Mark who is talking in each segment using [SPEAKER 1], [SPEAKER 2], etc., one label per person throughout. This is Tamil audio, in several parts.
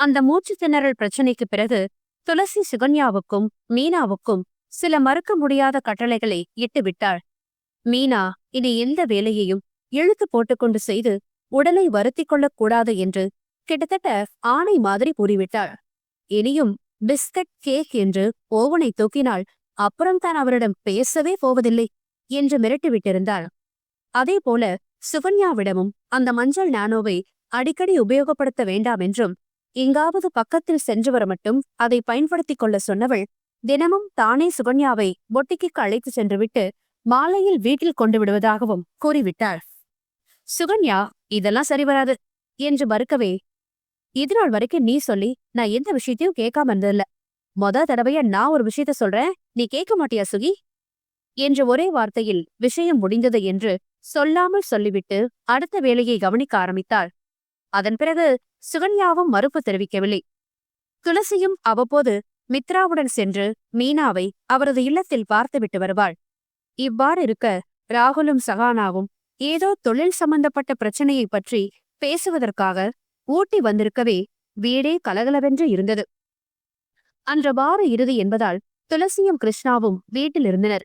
[SPEAKER 1] அந்த மூச்சு திணறல் பிரச்சனைக்கு பிறகு துளசி சுகன்யாவுக்கும் மீனாவுக்கும் சில மறுக்க முடியாத கட்டளைகளை இட்டுவிட்டாள் மீனா இனி எந்த வேலையையும் இழுத்து போட்டுக்கொண்டு செய்து உடலை வருத்திக் கொள்ளக்கூடாது என்று கிட்டத்தட்ட ஆணை மாதிரி கூறிவிட்டாள். இனியும் பிஸ்கட் கேக் என்று ஓவனை தூக்கினால் அப்புறம் தான் அவரிடம் பேசவே போவதில்லை என்று மிரட்டிவிட்டிருந்தாள். அதேபோல சுகன்யாவிடமும் அந்த மஞ்சள் நானோவை அடிக்கடி உபயோகப்படுத்த வேண்டாம் என்றும் எங்காவது பக்கத்தில் சென்று வர மட்டும் அதை பயன்படுத்திக் கொள்ள சொன்னவள் தினமும் தானே சுகன்யாவை பொட்டிக்கு அழைத்து சென்றுவிட்டு மாலையில் வீட்டில் கொண்டு விடுவதாகவும் கூறிவிட்டாள். சுகன்யா இதெல்லாம் சரி வராது என்று மறுக்கவே இதுநாள் வரைக்கும் நீ சொல்லி நான் எந்த விஷயத்தையும் கேட்காம இருந்ததில்ல. மொத தடவைய நான் ஒரு விஷயத்த சொல்றேன் நீ கேட்க மாட்டியா சுகி? என்று ஒரே வார்த்தையில் விஷயம் முடிந்தது என்று சொல்லாமல் சொல்லிவிட்டு அடுத்த வேலையை கவனிக்க ஆரம்பித்தாள். அதன் பிறகு சுகன்யாவும் மறுப்பு தெரிவிக்கவில்லை. துளசியும் அவ்வப்போது மித்ராவுடன் சென்று மீனாவை அவரது இல்லத்தில் பார்த்துவிட்டு வருவாள். இவ்வாறு இருக்க ராகுலும் சகானாவும் ஏதோ தொழில் சம்பந்தப்பட்ட பிரச்சனையை பற்றி பேசுவதற்காக ஊட்டி வந்திருக்கவே வீடே கலகலவென்று இருந்தது. அன்ற வார இறுதி என்பதால் துளசியும் கிருஷ்ணாவும் வீட்டில் இருந்தனர்.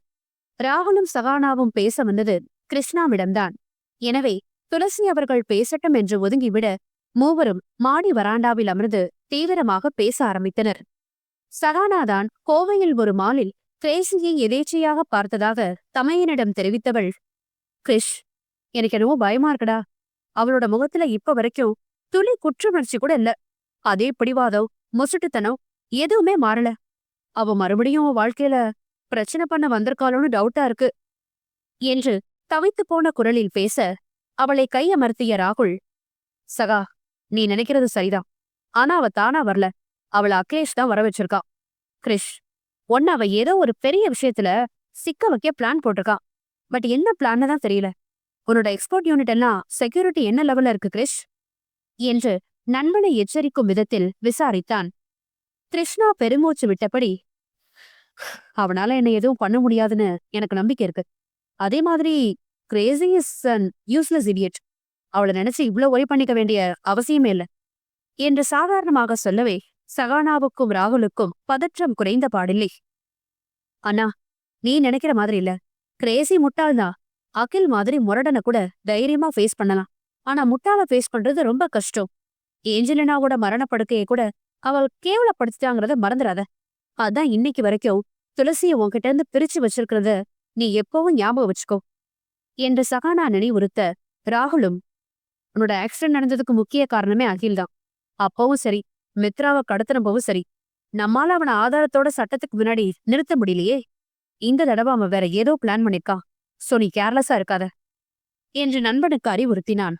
[SPEAKER 1] ராகுலும் சகானாவும் பேச வந்தது கிருஷ்ணாவிடம்தான். எனவே துளசி அவர்கள் பேசட்டும் என்று ஒதுங்கிவிட மூவரும் மாடி வராண்டாவில் அமர்ந்து தீவிரமாக பேச ஆரம்பித்தனர். சகானாதான் கோவையில் ஒரு மாலில் கிரேசியை எதேச்சையாக பார்த்ததாக தமையனிடம் தெரிவித்தவள் கிரிஷ் எனக்கு என்னவோ பயமா இருக்குடா. அவளோட முகத்துல இப்ப வரைக்கும் துளி குற்றுணர்ச்சி கூட இல்ல. அதே பிடிவாதம் முசுட்டுத்தனம் எதுவுமே மாறல. அவ மறுபடியும் வாழ்க்கையில பிரச்சனை பண்ண வந்திருக்காளோன்னு டவுட்டா இருக்கு என்று தவித்து போன குரலில் பேச அவளை கையமர்த்திய ராகுல் சகா நீ நினைக்கிறது சரிதான். ஆனா அவ தானா வரல. அவள அகிலேஷ் தான் வர வச்சிருக்கா. கிரிஷ் ஒன்னு அவ ஏதோ ஒரு பெரிய விஷயத்துல சிக்க வைக்க பிளான் போட்டிருக்கான் பட் என்ன பிளான்னு தான் தெரியல. உன்னோட எக்ஸ்போர்ட் யூனிட் எல்லாம் செக்யூரிட்டி என்ன லெவல்ல இருக்கு கிரிஷ்? என்று நண்பனை எச்சரிக்கும் விதத்தில் விசாரித்தான். கிருஷ்ணா பெருமூச்சு விட்டபடி அவனால என்ன எதுவும் பண்ண முடியாதுன்னு எனக்கு நம்பிக்கை இருக்கு. அதே மாதிரி crazy is an useless idiot அவளை நினைச்சு இவ்ளோ ஒரி பண்ணிக்க வேண்டிய அவசியமே இல்ல. என்று சாதாரணமாக சொல்லவே சகானாவுக்கும் ராகுலுக்கும் பதற்றம் குறைந்த பாடில்லை. அண்ணா நீ நினைக்கிற மாதிரி இல்ல. கிரேசி முட்டாள்தான் அகில் மாதிரி முரடனை கூட தைரியமா ஃபேஸ் பண்ணலாம். ஆனா முட்டாள ஃபேஸ் பண்றது ரொம்ப கஷ்டம். ஏஞ்சலினாவோட மரணப்படுக்கையை கூட அவள் கேவலப்படுத்திட்டாங்கிறத மறந்துடாத அதான் இன்னைக்கு வரைக்கும் துளசிய உன்கிட்ட இருந்து பிரிச்சு வச்சிருக்கிறத நீ எப்பவும் ஞாபகம் வச்சுக்கோ. என்று சகானா நினைவுறுத்த ராகுலும் உன்னோட ஆக்சிடென்ட் நடந்ததுக்கு முக்கிய காரணமே அகில் தான். அப்பவும் சரி மித்ராவை கடத்தினப்பவும் சரி நம்மால அவனை ஆதாரத்தோட சட்டத்துக்கு முன்னாடி நிறுத்த முடியலையே. இந்த தடவை அவன் வேற ஏதோ பிளான் பண்ணிருக்கான். சோ நீ கேர்லெஸ்ஸா இருக்காத. என்று நண்பனுக்கு அறிவுறுத்தினான்.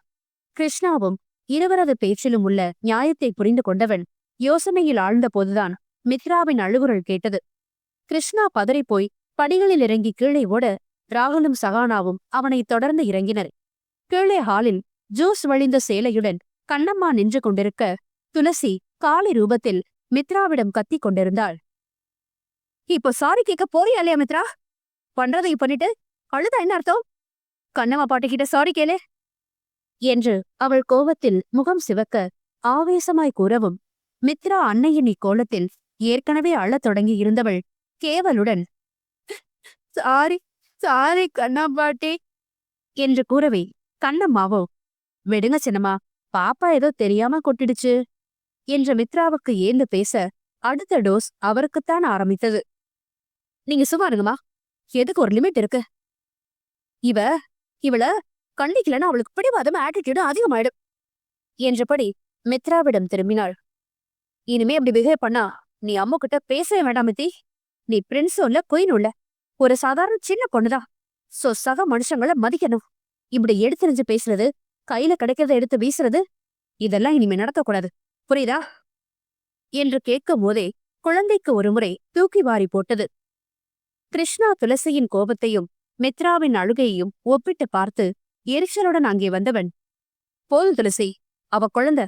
[SPEAKER 1] கிருஷ்ணாவும் இருவரது பேச்சிலும் உள்ள நியாயத்தை புரிந்து கொண்டவன் யோசனையில் ஆழ்ந்த போதுதான் மித்ராவின் அழுகுரல் கேட்டது. கிருஷ்ணா பதறிப்போய் படிகளில் இறங்கி கீழே ஓட ராகுலும் சகானாவும் அவனை தொடர்ந்து இறங்கினர். கீழே ஹாலில் ஜூஸ் வழிந்த சேலையுடன் கண்ணம்மா நின்று கொண்டிருக்க துளசி காளி ரூபத்தில் மித்ராவிடம் கத்திக் கொண்டிருந்தாள். இப்போ சாரி கேட்க போறியா இல்லையா மித்ரா? பண்றதை பண்ணிட்டு அழுதா என்ன அர்த்தம்? கண்ணம்மா பாட்டுக்கிட்ட சாரி கேளு. என்று அவள் கோபத்தில் முகம் சிவக்க ஆவேசமாய் கூறவும் மித்ரா அன்னையின் இக்கோலத்தில் ஏற்கனவே அழத் தொடங்கி இருந்தவள் கேவலுடன் சாரி சாரி கண்ணா பாட்டி என்று கூறவே கண்ணம்மாவோ விடுங்க சின்னம்மா பாப்பா ஏதோ தெரியாம கொட்டிடுச்சு. என்ற மித்ராவுக்கு ஏந்து பேச அடுத்த டோஸ் அவருக்குத்தான் ஆரம்பித்தது. நீங்க சும்மா இருங்கம்மா எதுக்கு ஒரு லிமிட் இருக்கு? இவ இவள கண்டிக்கலன்னா அவளுக்கு பிடிவாதம் ஆட்டிடியூடும் அதிகமாயிடும். என்றபடி மித்ராவிடம் திரும்பினாள். இனிமே அப்படி பிஹேவ் பண்ணா நீ அம்மா கிட்ட பேசவே வேண்டாம் மித்தி. நீ பிரின்ஸும் இல்ல குயினும் இல்ல. ஒரு சாதாரண சின்ன பொண்ணுதான். சோ சக மனுஷங்கள மதிக்கணும். இப்படி எடுத்தெறிஞ்சு பேசுறது கையில கிடைக்கிறத எடுத்து வீசுறது? இதெல்லாம் இனிமே நடக்கக்கூடாது. புரியுதா? என்று கேட்கும் போதே குழந்தைக்கு ஒருமுறை தூக்கி வாரி போட்டது. கிருஷ்ணா துளசியின் கோபத்தையும் மித்ராவின் அழுகையையும் ஒப்பிட்டு பார்த்து எரிச்சலுடன் அங்கே வந்தவன் போதும் துளசி அவ குழந்தை.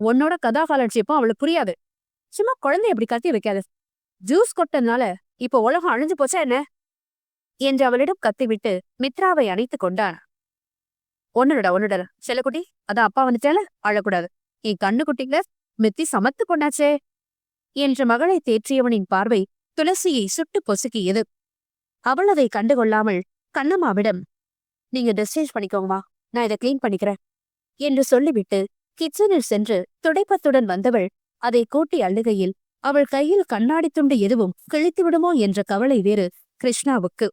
[SPEAKER 1] உன்னோட கதாகாலட்சியப்பம் அவளுக்கு புரியாது. சும்மா குழந்தை எப்படி கத்தி வைக்காத. ஜூஸ் கொட்டதுனால இப்ப உலகம் அழிஞ்சு போச்சா என்ன? என்று அவளிடம் கத்திவிட்டு மித்ராவை அணைத்துக் கொண்டான். ஒன்னுடா ஒன்னுடா செல்லக்குட்டி அதான் அப்பா வந்துட்டால அழக்கூடாது. என் கண்ணு குட்டிங்கள மித்தி சமத்து கொண்டாச்சே. என்ற மகளை தேற்றியவனின் பார்வை துளசியை சுட்டு பொசுக்கியது. அவள் அதை கண்டுகொள்ளாமல் கண்ணம்மாவிடம் நீங்க டிஸ்சேஞ்ச் பண்ணிக்கோங்கம்மா நான் இதை கிளீன் பண்ணிக்கிறேன். என்று சொல்லிவிட்டு கிச்சனில் சென்று துடைப்பத்துடன் வந்தவள் அதை கூட்டி அள்ளுகையில் அவள் கையில் கண்ணாடி துண்டு எதுவும் கிழித்து விடுமோ? என்ற கவலை வேறு கிருஷ்ணாவுக்கு.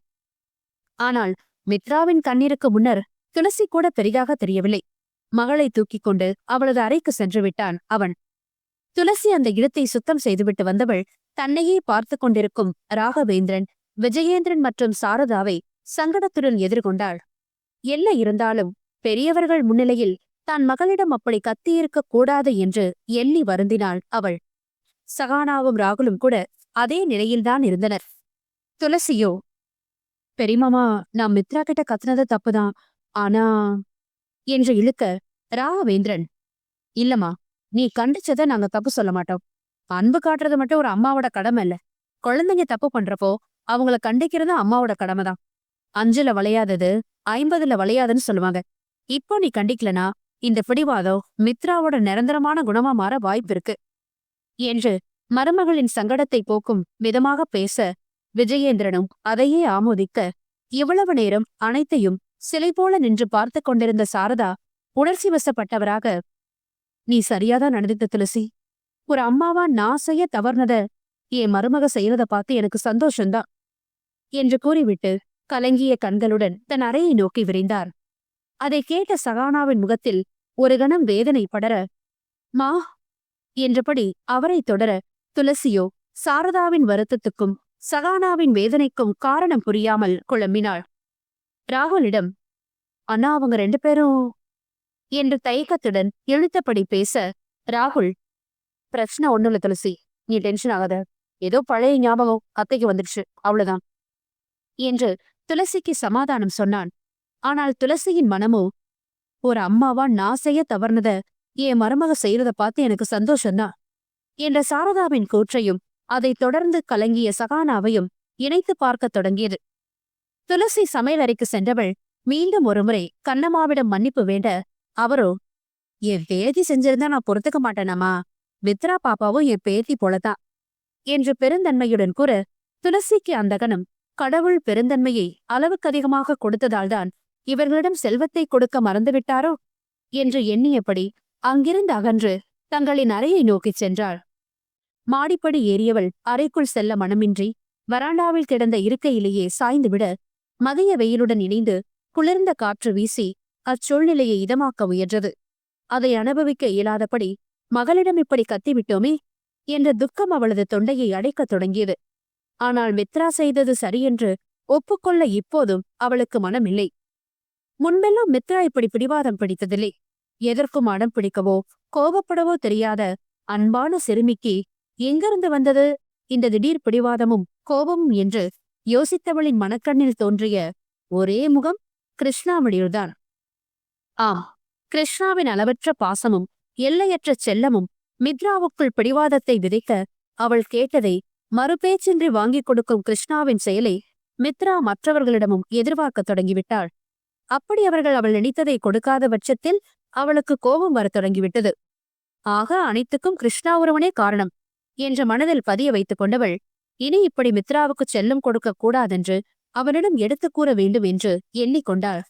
[SPEAKER 1] ஆனால் மித்ராவின் கண்ணீருக்கு முன்னர் துளசி கூட பெரிதாக தெரியவில்லை. மகளை தூக்கிக் கொண்டு அவளது அறைக்கு சென்று விட்டான் அவன். துளசி அந்த இடத்தை சுத்தம் செய்துவிட்டு வந்தவள் தன்னையே பார்த்து கொண்டிருக்கும் ராகவேந்திரன் விஜயேந்திரன் மற்றும் சாரதாவை சங்கடத்துடன் எதிர்கொண்டாள். என்ன இருந்தாலும் பெரியவர்கள் முன்னிலையில் தான் மகளிடம் அப்படி கத்தியிருக்க கூடாது என்று எண்ணி வருந்தினாள் அவள். சகானாவும் ராகுலும் கூட அதே நிலையில்தான் இருந்தனர். துளசியோ பெரியமாமா நான் மித்ரா கிட்ட கத்துனது தப்புதான். ஆனா என்று இழுக்க ராகவேந்திரன் இல்லம்மா நீ கண்டிச்சத நாங்க தப்பு சொல்ல மாட்டோம். அன்பு காட்டுறது மட்டும் ஒரு அம்மாவோட கடமை இல்ல. குழந்தைங்க தப்பு பண்றப்போ அவங்கள கண்டிக்கிறது அம்மாவோட கடமை தான். அஞ்சுல வளையாதது ஐம்பதுல வளையாதுன்னு சொல்லுவாங்க. இப்போ நீ கண்டிக்கலனா இந்த பிடிவாதம் மித்ராவோட நிரந்தரமான குணமா மாற வாய்ப்பு இருக்கு. என்று மருமகளின் சங்கடத்தை போக்கும் விதமாக பேச விஜயேந்திரனும் அதையே ஆமோதிக்க இவ்வளவு நேரம் அனைத்தையும் சிலை போல நின்று பார்த்து கொண்டிருந்த சாரதா உணர்ச்சி வசப்பட்டவராக நீ சரியாதான் நடந்துட்ட துளசி. ஒரு அம்மாவா நான் செய்ய தவறுனத என் மருமக செய்யறத பார்த்து எனக்கு சந்தோஷம்தான் என்று கூறிவிட்டு கலங்கிய கண்களுடன் தன் அறையை நோக்கி விரைந்தார். அதை கேட்ட சகானாவின் முகத்தில் ஒரு கணம் வேதனை படர மா என்றபடி அவரை தொடர துளசியோ சாரதாவின் வருத்தத்துக்கும் சகானாவின் வேதனைக்கும் காரணம் புரியாமல் குழம்பினாள். ராகுலிடம் அண்ணா அவங்க ரெண்டு பேரும் என்று தயக்கத்துடன் இழுத்தபடி பேச ராகுல் பிரச்சனை ஒண்ணுல துளசி நீ டென்ஷன் ஆகாத. ஏதோ பழைய ஞாபகம் அத்தைக்கு வந்துடுச்சு அவ்வளவுதான் என்று துளசிக்கு சமாதானம் சொன்னான். ஆனால் துளசியின் மனமோ ஒரு அம்மாவா நான் செய்ய தவறுனத என் மருமக செய்யறத பார்த்து எனக்கு சந்தோஷம்தான் என்ற சாரதாவின் கூற்றையும் அதைத் தொடர்ந்து கலங்கிய சகானாவையும் இணைத்து பார்க்கத் தொடங்கியது. துளசி சமையலறைக்கு சென்றவள் மீண்டும் ஒருமுறை கண்ணம்மாவிடம் மன்னிப்பு வேண்ட அவரோ என் பேத்தி செஞ்சிருந்தா நான் பொறுத்துக்க மாட்டேனம்மா மித்ரா பாப்பாவும் என் பேத்தி போலதான் என்று பெருந்தன்மையுடன் கூற துளசிக்கு அந்த கணம் கடவுள் பெருந்தன்மையை அளவுக்கு அதிகமாக கொடுத்ததால்தான் இவர்களிடம் செல்வத்தை கொடுக்க மறந்துவிட்டாரோ என்று எண்ணியபடி அங்கிருந்து அகன்று தங்களின் அறையை நோக்கிச் சென்றாள். மாடிப்படி ஏறியவள் அறைக்குள் செல்ல மனமின்றி வராண்டாவில் கிடந்த இருக்கையிலேயே சாய்ந்துவிட மதிய வெயிலுடன் இணைந்து குளிர்ந்த காற்று வீசி அச்சூழ்நிலையை இதமாக்க முயன்றது. அதை அனுபவிக்க இயலாதபடி மகளிடம் இப்படி கத்திவிட்டோமே என்ற துக்கம் அவளது தொண்டையை அடைக்கத் தொடங்கியது. ஆனால் மித்ரா செய்தது சரியென்று ஒப்புக்கொள்ள இப்போதும் அவளுக்கு மனமில்லை. முன்பெல்லாம் மித்ரா இப்படி பிடிவாதம் பிடித்ததில்லை. எதற்கும் அடம் பிடிக்கவோ கோபப்படவோ தெரியாத அன்பான சிறுமிக்கு எங்கிருந்து வந்தது? இந்த திடீர் பிடிவாதமும் கோபமும் என்று யோசித்தவளின் மனக்கண்ணில் தோன்றிய ஒரே முகம் கிருஷ்ணாமணியில்தான் ஆம் கிருஷ்ணாவின் அளவற்ற பாசமும் எல்லையற்ற செல்லமும் மித்ராவுக்குள் பிடிவாதத்தை விதைக்க அவள் கேட்டதை மறுபேச்சின்றி வாங்கிக் கொடுக்கும் கிருஷ்ணாவின் செயலை மித்ரா மற்றவர்களிடமும் எதிர்பார்க்கத் தொடங்கிவிட்டாள். அப்படி அவர்கள் அவள் நினைத்ததை கொடுக்காத பட்சத்தில் அவளுக்கு கோபம் வரத் தொடங்கிவிட்டது. ஆக அனைத்துக்கும் கிருஷ்ணா ஒருவனே காரணம் என்ற மனதில் பதிய வைத்துக் கொண்டவள் இனி இப்படி மித்ராவுக்கு செல்லம் கொடுக்க கூடாதென்று அவனிடம் எடுத்து கூற வேண்டும் என்று எண்ணிக்கொண்டாள்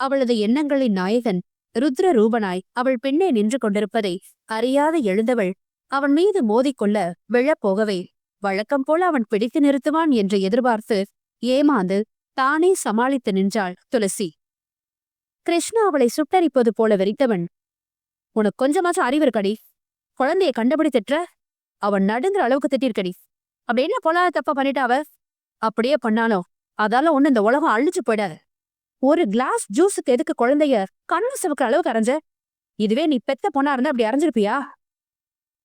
[SPEAKER 1] அவளது எண்ணங்களின் நாயகன் ருத்ர ரூபனாய் அவள் பின்னே நின்று கொண்டிருப்பதை அறியாது எழுந்தவள் அவன் மீது மோதிக்கொள்ள விழப்போகவே வழக்கம் போல அவன் பிடித்து நிறுத்துவான் என்று எதிர்பார்த்து ஏமாந்து தானே சமாளித்து நின்றாள் துளசி. கிருஷ்ணா அவளை சுட்டரிப்பது போல வெறித்தவன். உனக்கு கொஞ்சமாச்சும் அறிவு இருக்கடி. குழந்தையை கண்டபடி திட்டுற அவன் நடுங்கிற அளவுக்கு திட்டிருக்கடி. அப்படி என்ன பொல்லாத தப்பா பண்ணிட்டா அவ? அப்படியே பண்ணாலும் அதால ஒண்ணு இந்த உலகம் அழிஞ்சு போயிடாது. ஒரு கிளாஸ் ஜூஸுக்கு எதுக்கு குழந்தைய கண்ணு சிவக்கிற அளவுக்கு அரைஞ்ச? இதுவே நீ பெத்த பொண்ணா இருந்தா அப்படி அரைஞ்சிருப்பியா?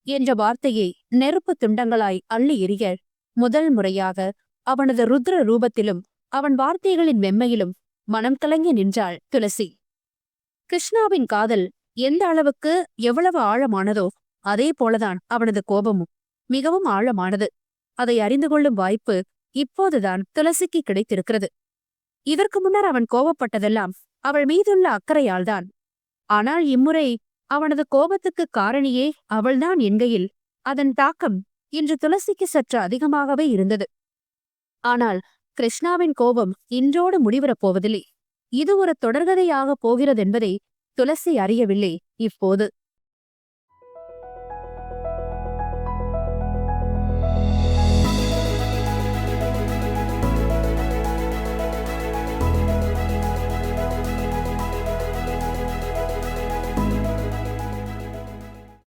[SPEAKER 1] என்ற வார்த்தையை நெருப்பு துண்டங்களாய் அள்ளி எறிய முதல் முறையாக அவனது ருத்ர ரூபத்திலும் அவன் வார்த்தைகளின் மெம்மையிலும் மனம் கலங்கி நின்றாள் துளசி. கிருஷ்ணாவின் காதல் எந்த அளவுக்கு எவ்வளவு ஆழமானதோ அதே போலதான் அவனது கோபமும் மிகவும் ஆழமானது. அதை அறிந்து கொள்ளும் வாய்ப்பு இப்போதுதான் துளசிக்கு கிடைத்திருக்கிறது. இதற்கு முன்னர் அவன் கோபப்பட்டதெல்லாம் அவள் மீதுள்ள அக்கறையால்தான். ஆனால் இம்முறை அவனது கோபத்துக்கு காரணியே அவள்தான் என்கையில் அதன் தாக்கம் இன்று துளசிக்கு சற்று அதிகமாகவே இருந்தது. ஆனால் கிருஷ்ணாவின் கோபம் இன்றோடு முடிவரப் போவதில்லை. இது ஒரு தொடர்கதையாகப் போகிறதென்பதை துளசி அறியவில்லை இப்போது.